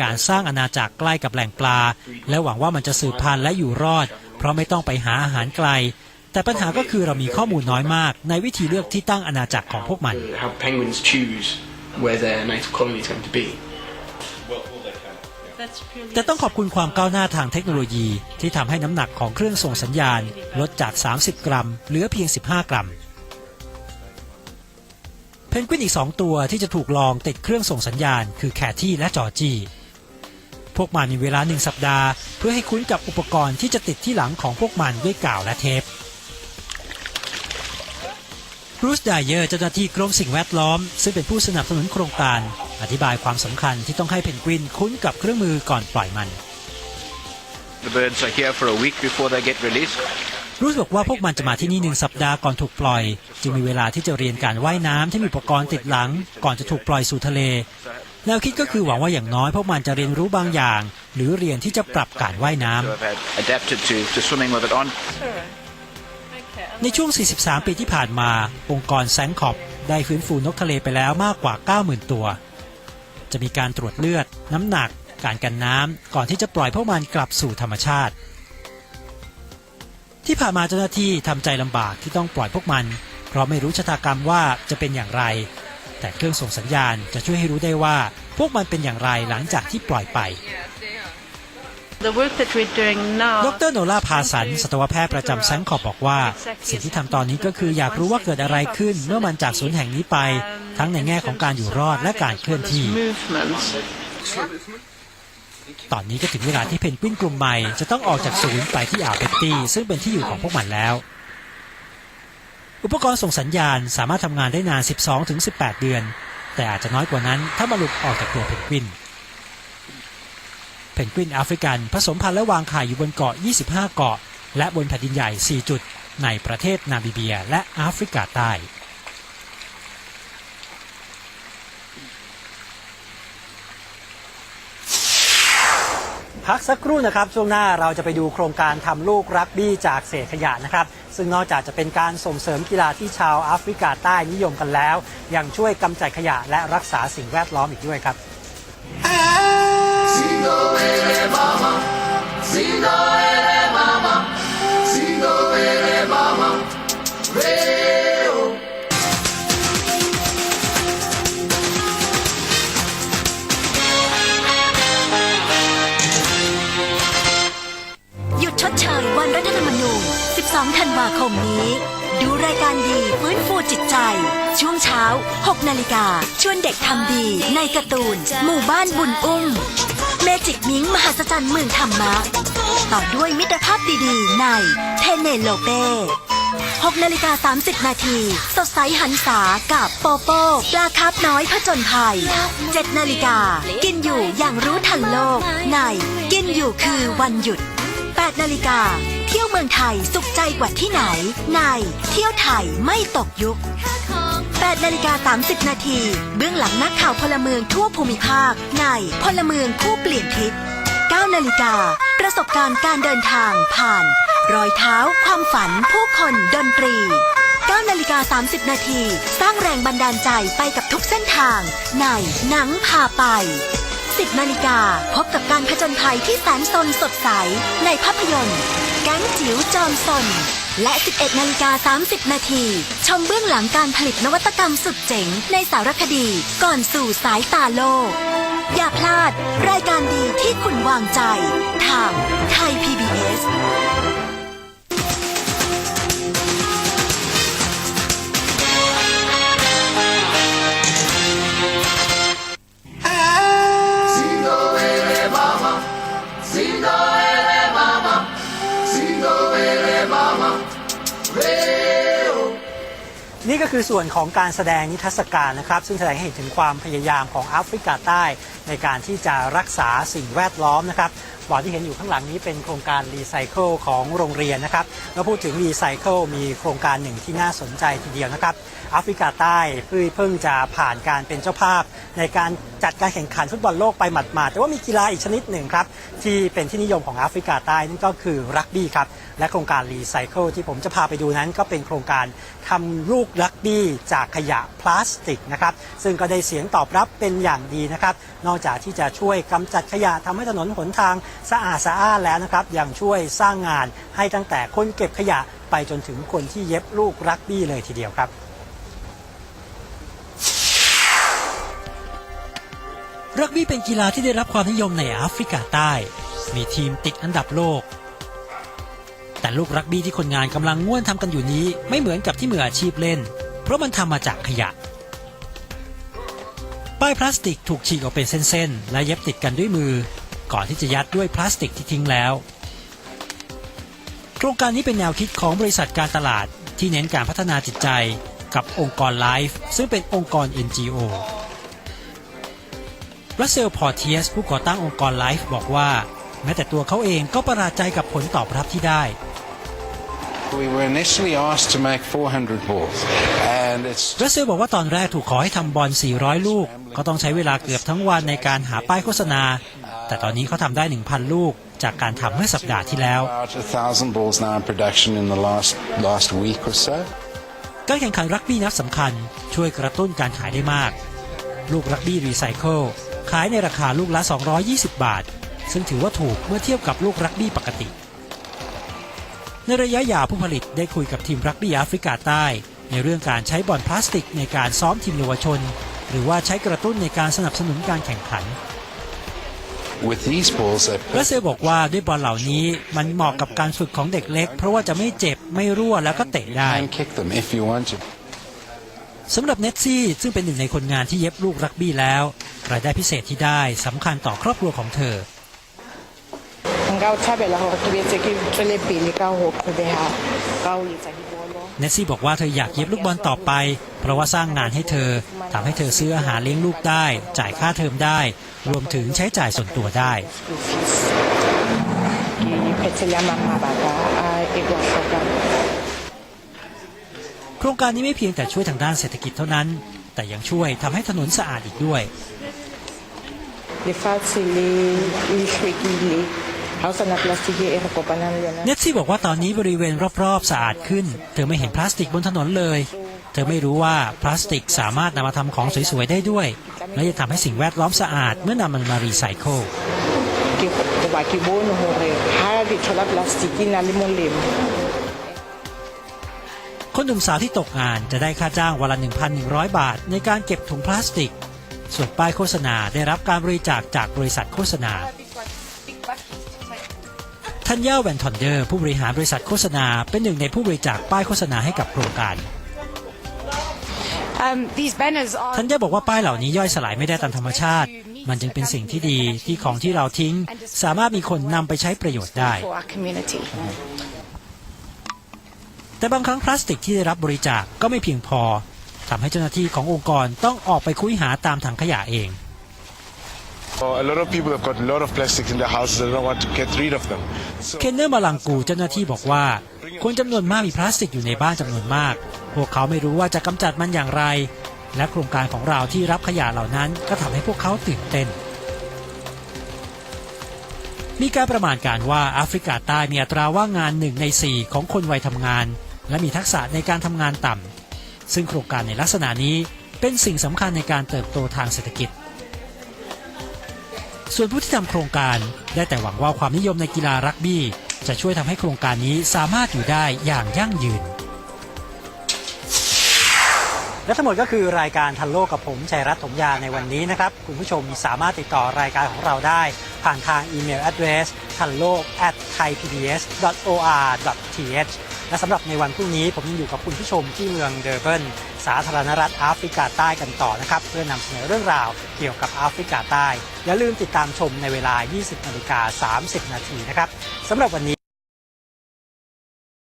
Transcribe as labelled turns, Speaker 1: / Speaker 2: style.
Speaker 1: การสร้างอาณาจักรใกล้กับแหล่งปลา และหวังว่ามันจะสืบพันธุ์และอยู่รอด เพราะไม่ต้องไปหาอาหารไกล แต่ปัญหาก็คือเรามีข้อมูลน้อยมาก ในวิธีเลือกที่ตั้งอาณาจักรของพวกมัน
Speaker 2: how penguins choose where their native colony is going to be.
Speaker 1: แต่ต้องขอบคุณความก้าวหน้าทางเทคโนโลยีที่ทำให้น้ำหนักของเครื่องส่งสัญญาณ ลดจาก 30 กรัม เหลือเพียง 15 กรัมเพนกวินอีก 2 ตัวที่จะถูกลองติดเครื่องส่งสัญญาณ คือแคที่และจอร์จี้ พวกมันมีเวลาหนึ่งสัปดาห์ เพื่อให้คุ้นกับอุปกรณ์ที่จะติดที่หลังของพวกมันด้วยกาวและเทปบรูซไดเยอร์เจ้าหน้าที่กรมสิ่งแวดล้อม ซึ่งเป็นผู้สนับสนุนโครงการ อธิบายความสำคัญที่ต้องให้เพนกวินคุ้นกับเครื่องมือก่อนปล่อยมัน
Speaker 3: The birds are here for a week before they get released.
Speaker 1: บรูซบอกว่าพวกมันจะมาที่นี่หนึ่งสัปดาห์ก่อนถูกปล่อย จึงมีเวลาที่จะเรียนการว่ายน้ำที่มีอุปกรณ์ติดหลัง ก่อนจะถูกปล่อยสู่ทะเล แนวคิดก็คือหวังว่าอย่างน้อยพวกมันจะเรียนรู้บางอย่าง หรือเรียนที่จะปรับการว่ายน้ำ
Speaker 3: So I've had adapted to, to swimming with it on.
Speaker 1: ในช่วง 43 ปีที่ผ่านมา องค์กรแซงคอบได้ฟื้นฟูนกทะเลไปแล้วมากกว่า 90,000 ตัว จะมีการตรวจเลือด น้ำหนัก การกันน้ำก่อนที่จะปล่อยพวกมันกลับสู่ธรรมชาติ ที่ผ่านมาเจ้าหน้าที่ทำใจลำบากที่ต้องปล่อยพวกมัน เพราะไม่รู้ชะตากรรมว่าจะเป็นอย่างไร แต่เครื่องส่งสัญญาณจะช่วยให้รู้ได้ว่า พวกมันเป็นอย่างไรหลังจากที่ปล่อยไป
Speaker 4: The work that we're doing now
Speaker 1: ดรโนล่าพาสันสัตวแพทย์ประจำแซงคอบบอกว่า สิ่งที่ทำตอนนี้ก็คืออยากรู้ว่าเกิดอะไรขึ้น เมื่อมันจากศูนย์แห่งนี้ไป ทั้งในแง่ของการอยู่รอดและการเคลื่อนที่
Speaker 4: movements.
Speaker 1: ตอนนี้ก็ถึงเวลาที่เพนกวินกลุ่มใหม่จะต้องออกจากศูนย์ไปที่อ่าวเบตตี้ซึ่งเป็นที่อยู่ของพวกมันแล้ว อุปกรณ์ส่งสัญญาณสามารถทำงานได้นาน 12-18 เดือน แต่อาจจะน้อยกว่านั้นถ้ามาหลุดออกจากตัวเพนกวิน เพนกวินแอฟริกันผสมพันธุ์และวางไข่อยู่บนเกาะ 25 เกาะ และบนแผ่นดินใหญ่ 4 จุด ในประเทศนามิเบียและแอฟริกาใต้ พักสักครู่นะครับ ช่วงหน้าเราจะไปดูโครงการทำลูกรักบี้จากเศษขยะนะครับ ซึ่งนอกจากจะเป็นการส่งเสริมกีฬาที่ชาวแอฟริกาใต้นิยมกันแล้ว ยังช่วยกำจัดขยะและรักษาสิ่งแวดล้อมอีกด้วยครับา
Speaker 5: คมนี้ ดูรายการดีฟื้นฟูจิตใจ ช่วงเช้า 6 นาฬิกาชวนเด็กทำดีในการ์ตูน หมู่บ้านบุญอุ้ม เมจิกมิงมหัศจรรย์เมืองธรรมะ ต่อด้วยมิตรภาพดีๆ ในเทเนโลเป6นาฬิกา30 นาที สดใสหันษากับโปโป้ปลาคาร์ฟน้อยผจญภัย7นาฬิกา กินอยู่อย่างรู้ทันโลก ใน กินอยู่คือวันหยุด8นาฬิกา เที่ยวเมืองไทยสุขใจกว่าที่ไหน ในเที่ยวไทยไม่ตกยุค8นาฬิกา30 นาทีเบื้องหลังนักข่าวพลเมืองทั่วภูมิภาค ในพลเมืองคู่เปลี่ยนทิศ9นาฬิกาประสบการณ์การเดินทางผ่าน รอยเท้า ความฝัน ผู้คนดนตรี9นาฬิกา30 นาทีสร้างแรงบันดาลใจไปกับทุกเส้นทาง ในหนังพาไป 10นาฬิกาพบกับการผจญภัยที่แสนสนสดใส ในภาพยนตร์ แก๊งจิ๋วจอมสน และ 11นาฬิกา30 นาทีชมเบื้องหลังการผลิตนวัตกรรมสุดเจ๋งในสารคดีก่อนสู่สายตาโลก อย่าพลาด รายการดีที่คุณวางใจ ทางไทย PBS
Speaker 1: นี่ก็คือส่วนของการแสดงนิทรรศการนะครับ ซึ่งแสดงให้เห็นถึงความพยายามของแอฟริกาใต้ ในการที่จะรักษาสิ่งแวดล้อมนะครับบอร์ดที่เห็นอยู่ข้างหลังนี้เป็นโครงการรีไซเคิลของโรงเรียนนะครับแล้วพูดถึงรีไซเคิลมีโครงการหนึ่งที่น่าสนใจทีเดียวนะครับแอฟริกาใต้เพิ่งเพิ่งจะผ่านการเป็นเจ้าภาพ ในการจัดการแข่งขันฟุตบอลโลกไปหมาดๆแต่ว่ามีกีฬาอีกชนิดหนึ่งครับที่เป็นที่นิยมของแอฟริกาใต้นั่นก็คือรักบี้ครับและโครงการรีไซเคิลที่ผมจะพาไปดูนั้น ก็เป็นโครงการทำลูกรักบี้จากขยะพลาสติกนะครับซึ่งก็ได้เสียงตอบรับเป็นอย่างดีนะครับนอกจากที่จะช่วยกำจัดขยะทำให้ถนนหนทางสะอาดสะอ้านแล้วนะครับ ยังช่วยสร้างงานให้ตั้งแต่คนเก็บขยะไปจนถึงคนที่เย็บลูกรักบี้เลยทีเดียวครับรักบี้เป็นกีฬาที่ได้รับความนิยมในแอฟริกาใต้ มีทีมติดอันดับโลก แต่ลูกรักบี้ที่คนงานกำลังง่วนทำกันอยู่นี้ ไม่เหมือนกับที่มืออาชีพเล่น เพราะมันทำมาจากขยะ ป้ายพลาสติกถูกฉีกออกเป็นเส้นๆ และเย็บติดกันด้วยมือ ก่อนที่จะยัดด้วยพลาสติกที่ทิ้งแล้ว โครงการนี้เป็นแนวคิดของบริษัทการตลาดที่เน้นการพัฒนาจิตใจกับองค์กรไลฟ์ซึ่งเป็นองค์กร NGO รัสเซลพอร์เทียสผู้ก่อตั้งองค์กรไลฟ์บอกว่า แม้แต่ตัวเขาเองก็ประหลาดใจกับผลตอบรับที่ได้
Speaker 6: We were initially asked to make 400 balls, and it's
Speaker 1: รัสเซลบอกว่าตอนแรกถูกขอให้ทำบอล 400 ลูก ก็ต้องใช้เวลาเกือบทั้งวันในการหาป้ายโฆษณา แต่ตอนนี้เขาทำได้ 1,000 ลูกจากการทำเมื่อสัปดาห์ที่แล้ว
Speaker 6: about 1,000 balls now in production in the last last week or so.
Speaker 1: การแข่งขันรักบี้นัดสำคัญ ช่วยกระตุ้นการขายได้มาก ลูกรักบี้รีไซเคิลขายในราคาลูกละ 220 บาท ซึ่งถือว่าถูกเมื่อเทียบกับลูกรักบี้ปกติ ในระยะยาวผู้ผลิตได้คุยกับทีมรักบี้แอฟริกาใต้ ในเรื่องการใช้บอลพลาสติกในการซ้อมทีมเยาวชน หรือว่าใช้กระตุ้นในการสนับสนุนการแข่งขัน รัสเซลบอกว่าด้วยบอลเหล่านี้มันเหมาะกับการฝึกของเด็กเล็ก เพราะว่าจะไม่เจ็บไม่รั่วแล้วก็เตะได้
Speaker 6: can kick them if you want to.
Speaker 1: สำหรับเนตซี่ซึ่งเป็นหนึ่งในคนงานที่เย็บลูกรักบี้แล้ว รายได้พิเศษที่ได้สำคัญต่อครอบครัวของเธอ
Speaker 7: nka o thabela gore ke betse ke tswele pele ka go qhobeha ka ho etsa dibolo
Speaker 1: เนสซี่บอกว่าเธออยากเย็บลูกบอลต่อไป เพราะว่าสร้างงานให้เธอทำให้เธอซื้ออาหารเลี้ยงลูกได้ จ่ายค่าเทอมได้ รวมถึงใช้จ่ายส่วนตัวได้ โครงการนี้ไม่เพียงแต่ช่วยทางด้านเศรษฐกิจเท่านั้น แต่ยังช่วยทำให้ถนนสะอาดอีกด้วย
Speaker 7: lefatshe le le hlwekile ha o sana plastike e re kopanang le yona
Speaker 1: เนตซี่บอกว่าตอนนี้บริเวณรอบๆสะอาดขึ้น เธอไม่เห็นพลาสติกบนถนนเลย เธอไม่รู้ว่าพลาสติกสามารถนำมาทำของสวยๆได้ด้วย และจะทำให้สิ่งแวดล้อมสะอาดเมื่อนำมันมารีไซเคิล
Speaker 7: ke hoba ke bone hore ha letho la plastike e na le molemo
Speaker 1: คนหนุ่มสาวที่ตกงานจะได้ค่าจ้างวันละ 1,100 บาท ในการเก็บถุงพลาสติก ส่วนป้ายโฆษณาได้รับการบริจาคจากบริษัทโฆษณา ทันยาแวนทอนเดอร์ผู้บริหารบริษัทโฆษณา เป็นหนึ่งในผู้บริจาคป้ายโฆษณาให้กับโครงการ
Speaker 8: Um, these banners are
Speaker 1: ทันยาบอกว่าป้ายเหล่านี้ย่อยสลายไม่ได้ตามธรรมชาติ มันจึงเป็นสิ่งที่ดีที่ของที่เราทิ้ง สามารถมีคนนำไปใช้ประโยชน์ได้
Speaker 8: for our community.
Speaker 1: แต่บางครั้งพลาสติกที่ได้รับบริจาคก็ไม่เพียงพอทำให้เจ้าหน้าที่ขององค์กรต้องออกไปคุยหาตามถังขยะเอง
Speaker 9: Oh, a lot of people have got a lot of plastics in their houses and don't want to get rid of them.
Speaker 1: เคนเนอร์มาลังกูเจ้าหน้าที่บอกว่า คนจำนวนมากมีพลาสติกอยู่ในบ้านจำนวนมาก พวกเขาไม่รู้ว่าจะกำจัดมันอย่างไร และโครงการของเราที่รับขยะเหล่านั้นก็ทำให้พวกเขาตื่นเต้น มีการประมาณการว่าแอฟริกาใต้มีอัตราว่างงานหนึ่งในสี่ของคนวัยทำงาน และมีทักษะในการทำงานต่ำซึ่งโครงการในลักษณะนี้เป็นสิ่งสำคัญในการเติบโตทางเศรษฐกิจ ส่วนผู้ที่ทำโครงการได้แต่หวังว่าความนิยมในกีฬารักบี้ จะช่วยทำให้โครงการนี้สามารถอยู่ได้อย่างยั่งยืน และทั้งหมดก็คือรายการทันโลกกับผมชัยรัตน์ถมยาในวันนี้นะครับ คุณผู้ชมสามารถติดต่อรายการของเราได้ ผ่านทางอีเมล address ทันโลก at thaipbs.or.th และสำหรับในวันพรุ่งนี้ผมยังอยู่กับคุณผู้ชมที่เมืองเดอร์เบินสาธารณรัฐแอฟริกาใต้กันต่อนะครับ เพื่อนำเสนอเรื่องราวเกี่ยวกับแอฟริกาใต้ อย่าลืมติดตามชมในเวลา 20นาฬิกา30 นาทีนะครับสำหรับวันนี้